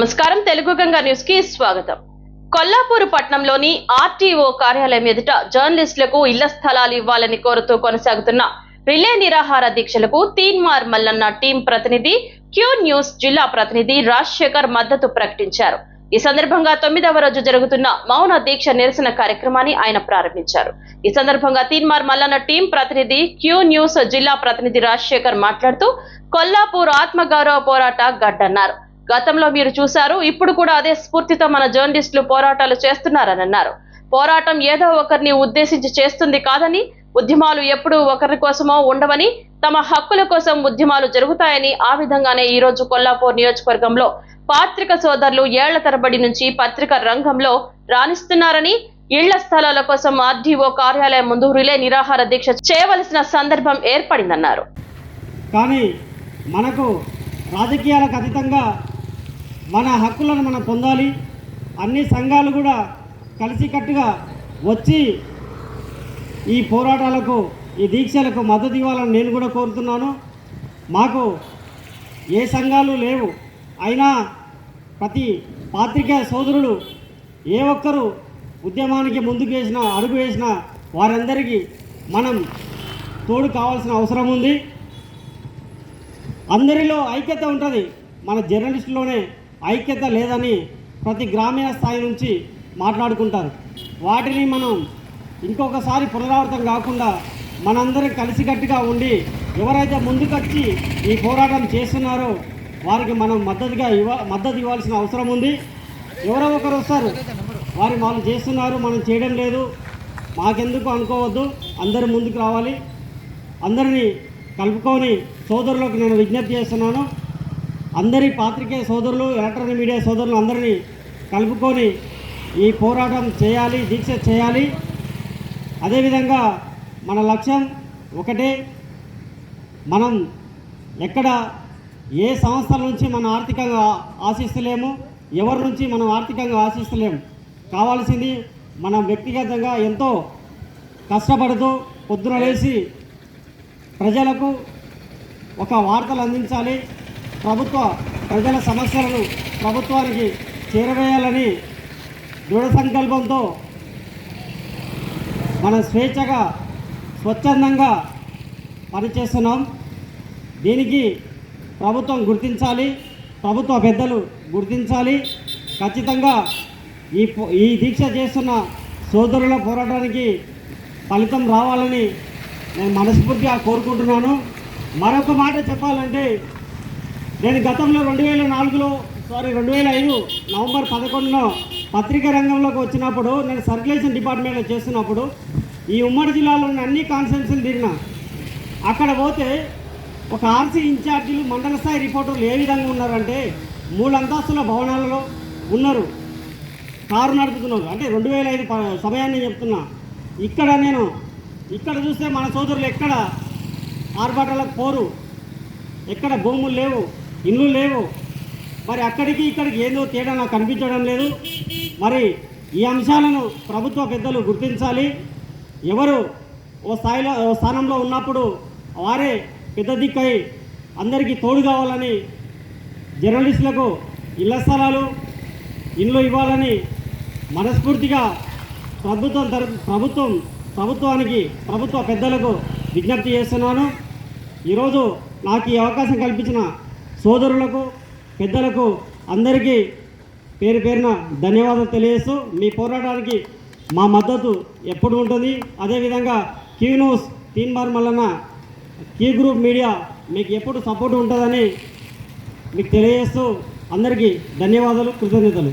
నమస్కారం. తెలుగు గంగా న్యూస్కి స్వాగతం. కొల్లాపూర్ పట్టణంలోని ఆర్టీఓ కార్యాలయం ఎదుట జర్నలిస్టులకు ఇళ్ళ స్థలాలు ఇవ్వాలని కోరుతూ కొనసాగుతున్న రిలే నిరాహార దీక్షలకు తీన్మార్ మల్లన్న టీం ప్రతినిధి క్యూ న్యూస్ జిల్లా ప్రతినిధి రాజశేఖర్ మద్దతు ప్రకటించారు. ఈ సందర్భంగా తొమ్మిదవ రోజు జరుగుతున్న మౌన దీక్ష నిరసన కార్యక్రమాన్ని ఆయన ప్రారంభించారు. ఈ సందర్భంగా తీన్మార్ మల్లన్న టీం ప్రతినిధి క్యూ న్యూస్ జిల్లా ప్రతినిధి రాజశేఖర్ మాట్లాడుతూ కొల్లాపూర్ ఆత్మగౌరవ పోరాట గడ్డన్నారు. గతంలో మీరు చూశారు ఇప్పుడు కూడా అదే స్ఫూర్తితో మన జర్నలిస్టులు పోరాటాలు చేస్తున్నారని అన్నారు. పోరాటం ఏదో ఒకరిని ఉద్దేశించి చేస్తుంది కాదని ఉద్యమాలు ఎప్పుడూ ఒకరి కోసమో ఉండవని తమ హక్కుల కోసం ఉద్యమాలు జరుగుతాయని ఆ విధంగానే ఈ రోజు కొల్లాపూర్ నియోజకవర్గంలో పాత్రిక సోదరులు ఏళ్ళ తరబడి నుంచి పత్రిక రంగంలో రాణిస్తున్నారని ఇళ్ళ స్థలాల కోసం ఆర్డీఓ కార్యాలయం ముందు రిలే నిరాహార దీక్ష చేయవలసిన సందర్భం ఏర్పడిందన్నారు. కానీ మనకు రాజకీయాలకు అతీతంగా మన హక్కులను మనం పొందాలి. అన్ని సంఘాలు కూడా కలిసికట్టుగా వచ్చి ఈ పోరాటాలకు ఈ దీక్షలకు మద్దతు ఇవ్వాలని నేను కూడా కోరుతున్నాను. మాకు ఏ సంఘాలు లేవు. అయినా ప్రతి పాత్రికేయ సోదరుడు ఏ ఒక్కరు ఉద్యమానికి ముందుకు వేసిన అడుగు వేసిన వారందరికీ మనం తోడు కావాల్సిన అవసరం ఉంది. అందరిలో ఐక్యత ఉంటుంది. మన జర్నలిస్టులోనే ఐక్యత లేదని ప్రతి గ్రామీణ స్థాయి నుంచి మాట్లాడుకుంటారు. వాటిని మనం ఇంకొకసారి పునరావృతం కాకుండా మనందరం కలిసికట్టుగా ఉండి ఎవరైతే ముందుకొచ్చి ఈ పోరాటం చేస్తున్నారో వారికి మనం మద్దతుగా ఇవ్వ మద్దతు ఇవ్వాల్సిన అవసరం ఉంది. ఎవరో ఒకరు వస్తారు. వారి వాళ్ళు చేస్తున్నారు మనం చేయడం లేదు. మాకెందుకు అనుకోవద్దు. అందరూ ముందుకు రావాలి. అందరినీ కలుపుకొని సోదరులకు నేను విజ్ఞప్తి చేస్తున్నాను. అందరి పాత్రికేయ సోదరులు ఎలక్ట్రానిక్ మీడియా సోదరులు అందరినీ కలుపుకొని ఈ పోరాటం చేయాలి దీక్ష చేయాలి. అదేవిధంగా మన లక్ష్యం ఒకటే మనం ఎక్కడ ఏ సంస్థల నుంచి మనం ఆర్థికంగా ఆశిస్తలేము ఎవరి నుంచి మనం ఆర్థికంగా ఆశిస్తలేము. కావాల్సింది మనం వ్యక్తిగతంగా ఎంతో కష్టపడుతూ పొద్దున లేచి ప్రజలకు ఒక వార్తలు అందించాలి. ప్రభుత్వ ప్రజల సమస్యలను ప్రభుత్వానికి చేరవేయాలని దృఢ సంకల్పంతో మన స్వేచ్ఛగా స్వచ్ఛందంగా పనిచేస్తున్నాం. దీనికి ప్రభుత్వం గుర్తించాలి ప్రభుత్వ పెద్దలు గుర్తించాలి. ఖచ్చితంగా ఈ ఈ దీక్ష చేస్తున్న సోదరుల పోరాటానికి ఫలితం రావాలని నేను మనస్ఫూర్తిగా కోరుకుంటున్నాను. మరొక మాట చెప్పాలంటే నేను గతంలో రెండు వేల నాలుగులో సారీ రెండు వేల ఐదు నవంబర్ పదకొండులో పత్రికా రంగంలోకి వచ్చినప్పుడు నేను సర్క్యులేషన్ డిపార్ట్మెంట్లో చేస్తున్నప్పుడు ఈ ఉమ్మడి జిల్లాలో ఉన్న అన్ని కాన్స్టిట్యున్సీలు తిరిగిన. అక్కడ పోతే ఒక ఆర్సీ ఇన్ఛార్జీలు మండల స్థాయి రిపోర్టర్లు ఏ విధంగా ఉన్నారంటే మూడు అంతస్తుల భవనాలలో ఉన్నారు. కారు నడుపుతున్నారు. అంటే రెండు వేల ఐదు సమయాన్ని చెప్తున్నా. ఇక్కడ నేను ఇక్కడ చూస్తే మన సోదరులు ఎక్కడ ఆర్భాటాలకు పోరు ఎక్కడ భూములు లేవు ఇల్లు లేవు. మరి అక్కడికి ఇక్కడికి ఏందో తేడా నాకు కనిపించడం లేదు. మరి ఈ అంశాలను ప్రభుత్వ పెద్దలు గుర్తించాలి. ఎవరు ఓ స్థాయిలో ఓ స్థానంలో ఉన్నప్పుడు వారే పెద్ద దిక్కై అందరికీ తోడు కావాలని జర్నలిస్టులకు ఇళ్ళ స్థలాలు ఇండ్లు ఇవ్వాలని మనస్ఫూర్తిగా ప్రభుత్వం ప్రభుత్వం ప్రభుత్వానికి ప్రభుత్వ పెద్దలకు విజ్ఞప్తి చేస్తున్నాను. ఈరోజు నాకు ఈ అవకాశం కల్పించిన సోదరులకు పెద్దలకు అందరికీ పేరు పేరున ధన్యవాదాలు తెలియజేస్తూ మీ పోరాటానికి మా మద్దతు ఎప్పుడు ఉంటుంది? అదేవిధంగా Q news Teenmar Mallanna Q group media మీకు ఎప్పుడు సపోర్ట్ ఉంటుందని మీకు తెలియజేస్తూ అందరికీ ధన్యవాదాలు కృతజ్ఞతలు.